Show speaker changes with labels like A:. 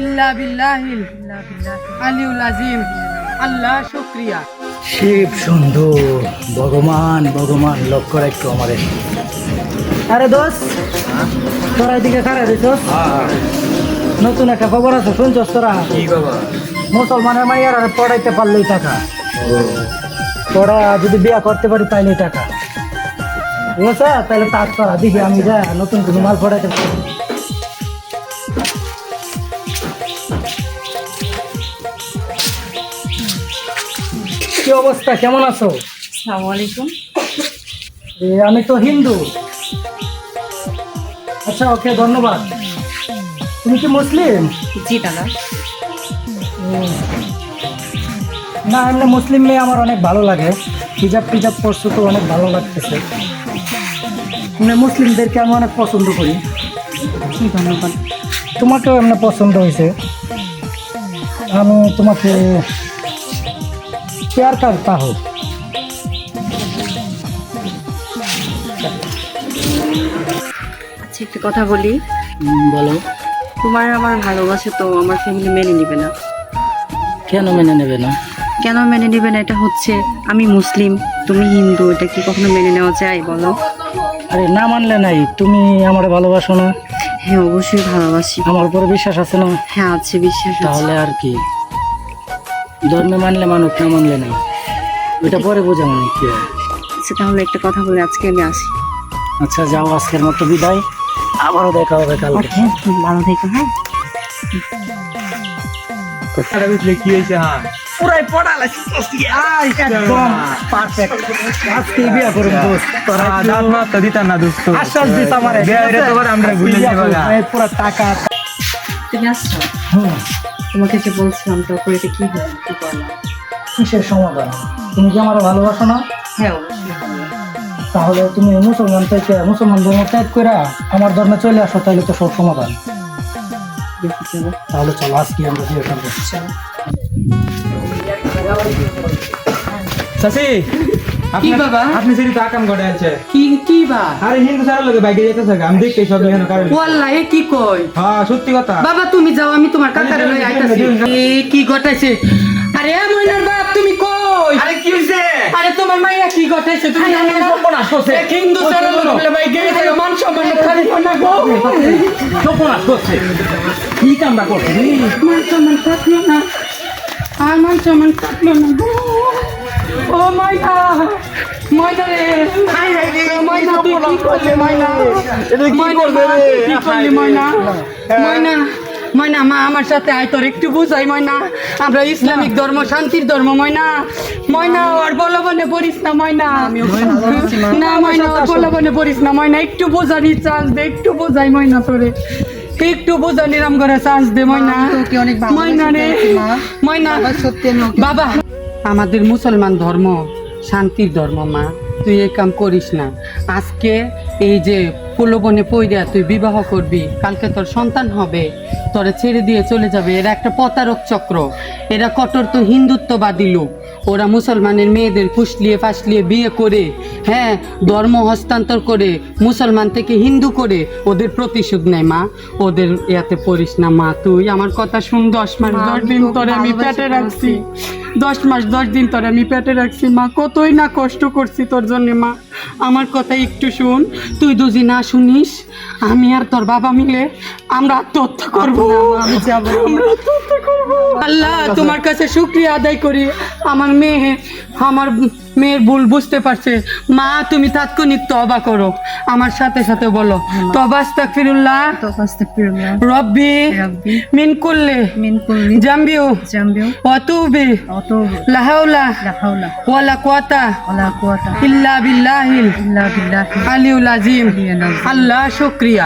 A: ইল্লা বিল্লাহিল আলিউল আজিম। আল্লাহ শুক্রিয়া।
B: শিব সুন্দর। ভগবান ভগবান লক্ষ্য রাখতো আমাদের। আরে দোষ তোরা এদিকে খারাপ দিছ নতুন একটা খবর আছে শুনছস তোরা? মুসলমানের মাইয়ার আর পড়াইতে পারলেই টাকা। তোরা যদি বিয়া করতে পারি তাইলে টাকা। আছে তাহলে তাক করা দেখি আমি যা নতুন কোনো মাল পড়াইতে পারি কি অবস্থা? কেমন আছো?
A: আসসালামু আলাইকুম।
B: আমি তো হিন্দু। আচ্ছা ওকে ধন্যবাদ। তুমি কি মুসলিম?
A: জি দাদা।
B: না এমনি মুসলিম মেয়ে আমার অনেক ভালো লাগে। হিজাব টিজাব পরশু তো অনেক ভালো লাগতেছে। মানে মুসলিমদেরকে আমি অনেক পছন্দ করি।
A: কি ধন্যবাদ
B: তোমাকেও এমনি পছন্দ হয়েছে। আমি তোমাকে প্যার করতা হো
C: আচ্ছা একটা কথা বলি।
B: বলো।
C: তোমার আমার ভালোবাসা তো আমার ফ্যামিলি মেনে নেবে না।
B: কেন মেনে নেবে না?
C: কেন মেনে নেবে না? এটা হচ্ছে আমি মুসলিম তুমি হিন্দু এটা কি কখনো মেনে নেওয়া যায় বলো?
B: আরে না মানলে নাই তুমি আমার ভালোবাসো না।
C: হ্যাঁ অবশ্যই ভালোবাসি।
B: আমার উপরে বিশ্বাস আছে না?
C: হ্যাঁ আছে বিশ্বাস আছে।
B: তাহলে আর কি? ধর্মে মানলে মানুষ না মানলে নাই। ওইটা পরে বোঝা মানে কি হয়।
C: আচ্ছা তাহলে একটা কথা বলে আজকে আমি আসি।
B: আচ্ছা যাও আজকের মতো বিদায়। আবারও দেখা হবে কালকে।
C: ভালো থেকো হ্যাঁ।
D: কথাটা বুঝলে কি হয়েছে হ্যাঁ?
B: পুরাই পড়ালে একদম পারফেক্ট আজকে বিয়া করুন দোস্ত। তোরা একটু
D: দাঁত মাত তো না দোস্ত।
B: আশ্বাস দিস আমারে।
D: বিয়া ভুলে যাব
B: পুরা টাকা
C: তুমি আসছো?
B: হুম।
C: তোমাকে যে বলছিলাম তারপর এটা কি হলো কি করলাম
B: কিসের সমাধান? তুমি কি আমার ভালোবাসো না?
C: হ্যাঁ অবশ্যই।
B: তাহলে তুমি মুসলমান থেকে মুসলমান ধর্ম ত্যাগ করে আমার ধর্মে চলে আসো তাহলে তো সব সমাধান। তাহলে চলো আজকে আমরা বিয়ে করব।
D: চাচি
A: কি বাবা?
D: আপনি সেটি তো আকাম করে আছে।
A: কি কি বা?
D: আরে হিন্দু সারা লোকে বাইকে যেতেছে আমি দেখতে সব এখানে কারণ
A: ওয়াল্লাহি কি কই
D: হ্যাঁ সত্যি কথা।
A: বাবা তুমি যাও আমি তোমার কাকারে লই আইতাছি। এ কি ঘটাইছে? আরে মইনার বাপ তুমি কই?
D: আরে কি হইছে?
A: আরে তোমার মাইয়া কি ঘটাইছে? তুমি না?
B: সর্বনাশ করছে।
A: হিন্দু সারা লোক বলে। ভাই গেছে মান সম্মান খালি না গো।
B: সর্বনাশ করছে কি কামটা করছে?
A: মান সম্মান থাকল না। আর মান সম্মান থাকল না গো। ও মাইনা ময়না রে। ময়না তুই কি করলি ময়না ময়না মা, তুই কি করলি ময়না ময়না ময়না মা আমার সাথে আয় তোর একটু বুঝাই ময়না আমরা ইসলামিক ধর্ম শান্তির ধর্ম ময়না ময়না ওর বলবনে পড়িস না ময়না না ময়না ওর বলবনে পড়িস না ময়না একটু বোঝানি চান্স দে একটু বোঝাই ময়না তোরে। একটু বোঝানি রাম করে চান্স দে ময়না ময়না রে। ময়না বাবা। আমাদের মুসলমান ধর্ম শান্তির ধর্ম মা। তুই এই কাম করিস না। আজকে এই যে প্রলোভনে পইরা তুই বিবাহ করবি কালকে তোর সন্তান হবে তোরে ছেড়ে দিয়ে চলে যাবে এরা একটা প্রতারক চক্র এরা কট্টর তো হিন্দুত্ববাদী লোক ওরা মুসলমানের মেয়েদের ফুসলিয়ে ফাসলিয়ে বিয়ে করে হ্যাঁ ধর্ম হস্তান্তর করে মুসলমান থেকে হিন্দু করে ওদের প্রতিশোধ নেয় মা ওদের ইয়াতে পড়িস না মা তুই আমার কথা শুন দশ মাস দশ দিন তোরে আমি পেটে রাখছি দশ মাস দশ দিন তোরে আমি পেটে রাখছি মা কতই না কষ্ট করছি তোর জন্য মা। আমার কথা একটু শুন। তুই দুজি না শুনিস আমি আর তোর বাবা মিলে আমরা আত্মহত্যা করব। আমি যাব। আমরা আত্মহত্যা করব। আল্লাহ তোমার কাছে শুক্রিয়া আদায় করি। আমার মেয়ে আমার মেয়ের ভুল বুঝতে পারছে। মা তুমি তাৎক্ষণিক তবা করো। আমার সাথে সাথে বলো। তবা আস্তাগফিরুল্লাহ।
C: আস্তাগফিরুল্লাহ।
A: রব্বি মিন জামবিউ। ওয়াতুবি।
C: অতৌব
A: লা হাওলা
C: লা হাওলা ওয়ালা কুওয়াতা
A: ইল্লা বিল্লাহিল
C: ইল্লা বিল্লাহি
A: আলিউল আজিম
C: আলিয়্যিল আযীম।
A: আল্লাহ শুক্রিয়া